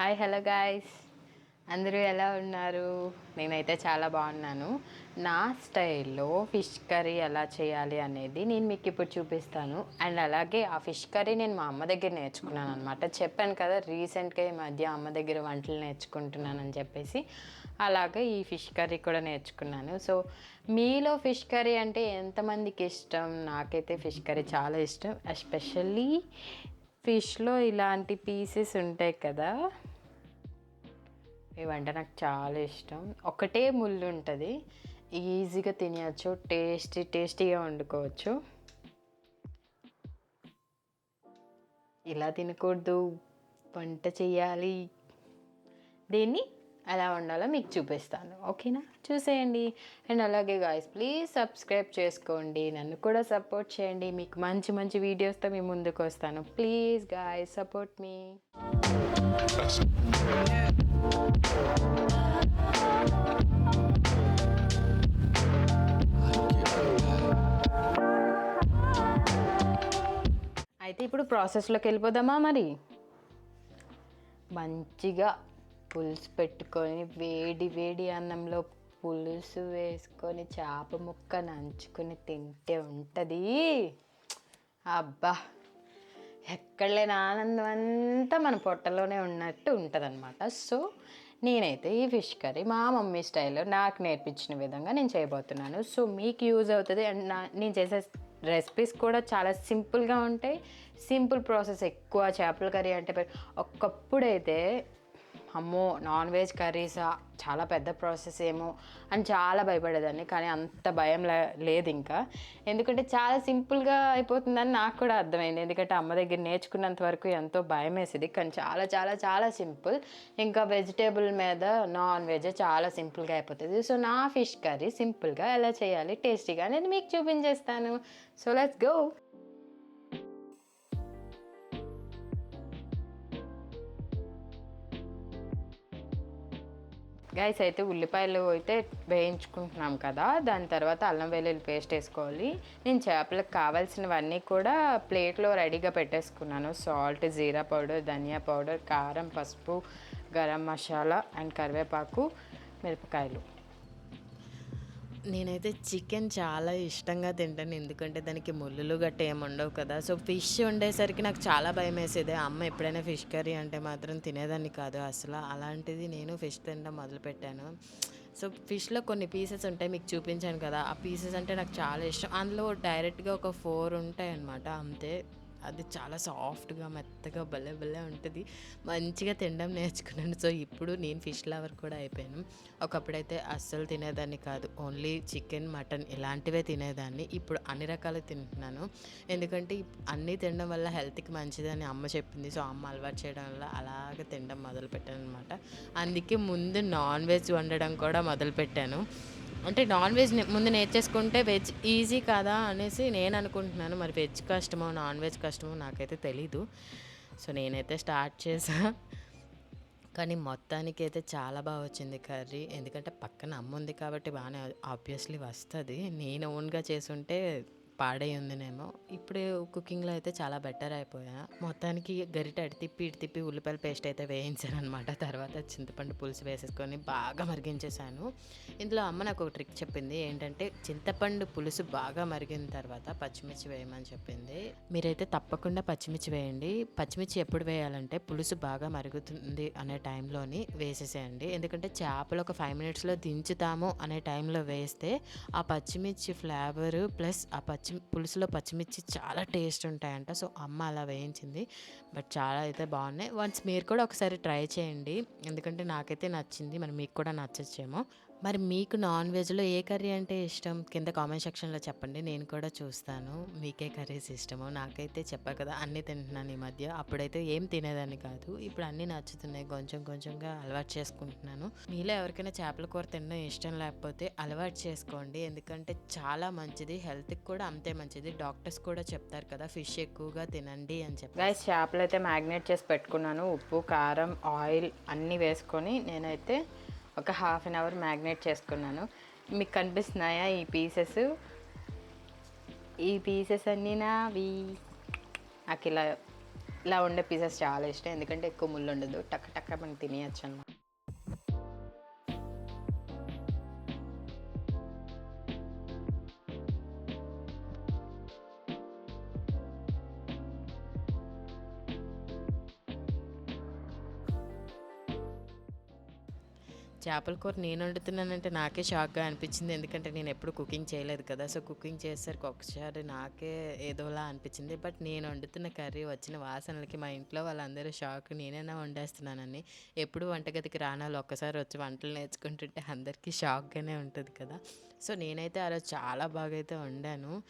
Hi hello guys. అందరూ ఎలా ఉన్నారు? నేనైతే చాలా బాగున్నాను. నా స్టైల్లో ఫిష్ కర్రీ ఎలా చేయాలి అనేది నేను మీకు ఇప్పుడు చూపిస్తాను. అండ్ అలాగే ఆ ఫిష్ కర్రీ నేను మా అమ్మ దగ్గర నేర్చుకున్నాను అనమాట చెప్పాను కదా రీసెంట్గా ఈ మధ్య అమ్మ దగ్గర వంటలు నేర్చుకుంటున్నానని చెప్పేసి అలాగే ఈ ఫిష్ కర్రీ కూడా నేర్చుకున్నాను. సో మీలో ఫిష్ కర్రీ అంటే ఎంతమందికి ఇష్టం? నాకైతే ఫిష్ కర్రీ చాలా ఇష్టం. ఎస్పెషల్లీ ఫిష్లో ఇలాంటి పీసెస్ ఉంటాయి కదా ఇవంటే నాకు చాలా ఇష్టం. ఒకటే ముళ్ళు ఉంటుంది ఈజీగా తినేయచ్చు. టేస్టీ టేస్టీగా వండుకోవచ్చు. ఇలా తినకూడదు. వంట చేయాలి దేన్ని? ఎలా వండాలో మీకు చూపిస్తాను. ఓకేనా? చూసేయండి. అండ్ అలాగే గాయస్ ప్లీజ్ సబ్స్క్రైబ్ చేసుకోండి. నన్ను కూడా సపోర్ట్ చేయండి. మీకు మంచి మంచి వీడియోస్తో మీ ముందుకు వస్తాను. ప్లీజ్ గాయస్ సపోర్ట్ మీ అయితే ఇప్పుడు ప్రాసెస్లోకి వెళ్ళిపోదామా మరి? మంచిగా పులుసు పెట్టుకొని వేడి వేడి అన్నంలో పులుసు వేసుకొని చేప ముక్క నంచుకొని తింటే ఉంటుంది. అబ్బా ఎక్కడ లేని ఆనందం అంతా మన పొట్టలోనే ఉన్నట్టు ఉంటుంది సో నేనైతే ఈ ఫిష్ కర్రీ మా మమ్మీ స్టైల్లో నాకు నేర్పించిన విధంగా నేను చేయబోతున్నాను. సో మీకు యూజ్ అవుతుంది అండ్ నా నేను చేసే రెసిపీస్ కూడా చాలా సింపుల్గా ఉంటాయి. సింపుల్ ప్రాసెస్ ఎక్కువ చేపల కర్రీ అంటే పె- ఒకప్పుడైతే అమ్మో నాన్ వెజ్ కర్రీసా చాలా పెద్ద ప్రాసెస్ ఏమో అని చాలా భయపడేదాన్ని కానీ అంత భయం లే- లేదు ఇంకా ఎందుకంటే చాలా సింపుల్గా అయిపోతుందని నాకు కూడా అర్థమైంది. ఎందుకంటే అమ్మ దగ్గర నేర్చుకున్నంత వరకు ఎంతో భయం వేసేది కానీ చాలా చాలా చాలా సింపుల్. ఇంకా వెజిటేబుల్ మీద నాన్ వెజ్ చాలా సింపుల్గా అయిపోతుంది. సో నా ఫిష్ కర్రీ సింపుల్గా ఎలా చేయాలి టేస్టీగా అనేది మీకు చూపించేస్తాను. సో లెట్స్ గో గైస్ అయితే ఉల్లిపాయలు అయితే వేయించుకుంటున్నాం కదా. దాని తర్వాత అల్లం వెల్లుల్లి పేస్ట్ వేసుకోవాలి. నేను చేపలకు కావాల్సినవన్నీ కూడా ప్లేట్లో రెడీగా పెట్టేసుకున్నాను. సాల్ట్ జీరా పౌడర్ ధనియా పౌడర్ కారం పసుపు గరం మసాలా అండ్ కరివేపాకు మిరపకాయలు. నేనైతే చికెన్ చాలా ఇష్టంగా తింటాను. ఎందుకంటే దానికి ముళ్ళులు గట్ట ఏముండవు కదా. సో ఫిష్ ఉండేసరికి నాకు చాలా భయం వేసేది. అమ్మ ఎప్పుడైనా ఫిష్ కర్రీ అంటే మాత్రం తినేదాన్ని కాదు. అసలు అలాంటిది నేను ఫిష్ తినడం మొదలుపెట్టాను. సో ఫిష్లో కొన్ని పీసెస్ ఉంటాయి మీకు చూపించాను కదా. ఆ పీసెస్ అంటే నాకు చాలా ఇష్టం. అందులో డైరెక్ట్గా ఒక ఫోర్ ఉంటాయి అన్నమాట అంతే. అది చాలా సాఫ్ట్గా మెత్తగా భలే భలే ఉంటుంది. మంచిగా తినడం నేర్చుకున్నాను. సో ఇప్పుడు నేను ఫిష్ లవర్ కూడా అయిపోయాను. ఒకప్పుడైతే అస్సలు తినేదాన్ని కాదు. ఓన్లీ చికెన్ మటన్ ఇలాంటివే తినేదాన్ని. ఇప్పుడు అన్ని రకాలు తింటున్నాను. ఎందుకంటే అన్నీ తినడం వల్ల హెల్త్కి మంచిదని అమ్మ చెప్పింది. సో అమ్మ అలవాటు చేయడం వల్ల అలాగే తినడం మొదలుపెట్టాను అనమాట అందుకే ముందు నాన్ వెజ్ వండడం కూడా మొదలుపెట్టాను. అంటే నాన్ వెజ్ ముందు నేర్చేసుకుంటే వెజ్ ఈజీ కదా అనేసి నేను అనుకుంటున్నాను. మరి వెజ్ కష్టమో నాన్ వెజ్ కష్టమో నాకైతే తెలీదు. సో నేనైతే స్టార్ట్ చేసా. కానీ మొత్తానికి అయితే చాలా బాగా వచ్చింది కర్రీ. ఎందుకంటే పక్కన అమ్మ ఉంది కాబట్టి బాగానే ఆబ్వియస్లీ వస్తుంది. నేను ఓన్గా చేసుంటే పాడై ఉందినేమో ఇప్పుడు కుకింగ్లో అయితే చాలా బెటర్ అయిపోయా. మొత్తానికి గరిట అడి తిప్పి ఇటు తిప్పి ఉల్లిపాయల పేస్ట్ అయితే వేయించాను అనమాట తర్వాత చింతపండు పులుసు వేసేసుకొని బాగా మరిగించేసాను ఇందులో అమ్మ నాకు ఒక ట్రిక్ చెప్పింది. ఏంటంటే చింతపండు పులుసు బాగా మరిగిన తర్వాత పచ్చిమిర్చి వేయమని చెప్పింది. మీరైతే తప్పకుండా పచ్చిమిర్చి వేయండి. పచ్చిమిర్చి ఎప్పుడు వేయాలంటే పులుసు బాగా మరుగుతుంది అనే టైంలోని వేసేసేయండి. ఎందుకంటే చేపలు ఒక ఫైవ్ మినిట్స్లో దించుతాము అనే టైంలో వేస్తే ఆ పచ్చిమిర్చి ఫ్లేవరు ప్లస్ ఆ పచ్చి పచ్చి పులుసులో పచ్చిమిర్చి చాలా టేస్ట్ ఉంటాయంట. సో అమ్మ అలా వేయించింది. బట్ చాలా అయితే బాగున్నాయి. వన్స్ మీరు కూడా ఒకసారి ట్రై చేయండి. ఎందుకంటే నాకైతే నచ్చింది. మరి మీకు కూడా నచ్చచ్చేమో. మరి మీకు నాన్ వెజ్లో ఏ కర్రీ అంటే ఇష్టం? కింద కామెంట్ సెక్షన్లో చెప్పండి. నేను కూడా చూస్తాను. మీకే కర్రీస్ ఇష్టమో? నాకైతే చెప్పా కదా అన్నీ తింటున్నాను ఈ మధ్య. అప్పుడైతే ఏం తినేదాన్ని కాదు. ఇప్పుడు అన్నీ నచ్చుతున్నాయి. కొంచెం కొంచెంగా అలవాటు చేసుకుంటున్నాను. మీలో ఎవరికైనా చేపల కూర తినడం ఇష్టం లేకపోతే అలవాటు చేసుకోండి. ఎందుకంటే చాలా మంచిది. హెల్త్కి కూడా అంతే మంచిది. డాక్టర్స్ కూడా చెప్తారు కదా ఫిష్ ఎక్కువగా తినండి అని చెప్పి. గైస్ చేపలు అయితే మ్యాగ్నేట్ చేసి పెట్టుకున్నాను. ఉప్పు కారం ఆయిల్ అన్నీ వేసుకొని నేనైతే ఒక హాఫ్ అన్ అవర్ మ్యాగ్నేట్ చేసుకున్నాను. మీకు కనిపిస్తున్నాయా ఈ పీసెస్ ఈ పీసెస్ అన్నీ నావి. నాకు ఇలా ఇలా ఉండే పీసెస్ చాలా ఇష్టం. ఎందుకంటే ఎక్కువ ముళ్ళు ఉండదు. టక్ టక్క మనం తినేయచ్చు అనమాట చేపల కూర నేను వండుతున్నానంటే నాకే షాక్గా అనిపించింది. ఎందుకంటే నేను ఎప్పుడు కుకింగ్ చేయలేదు కదా. సో కుకింగ్ చేసేసరికి ఒకసారి నాకే ఏదోలా అనిపించింది. బట్ నేను వండుతున్న కర్రీ వచ్చిన వాసనలకి మా ఇంట్లో వాళ్ళందరూ షాక్. నేనైనా వండేస్తున్నానని. ఎప్పుడు వంటగదికి రానాలు ఒక్కసారి వచ్చి వంటలు నేర్చుకుంటుంటే అందరికీ షాక్గానే ఉంటుంది కదా. సో నేనైతే ఆ రోజు చాలా బాగా అయితే వండాను.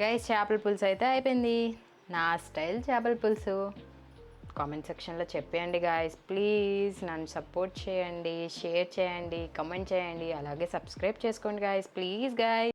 గైస్ చేపల పులుసు అయితే అయిపోయింది. నా స్టైల్ చేపల పులుసు. కామెంట్ సెక్షన్లో చెప్పేయండి గాయస్ ప్లీజ్ నన్ను సపోర్ట్ చేయండి షేర్ చేయండి కమెంట్ చేయండి. అలాగే సబ్స్క్రైబ్ చేసుకోండి గాయస్ ప్లీజ్ గాయస్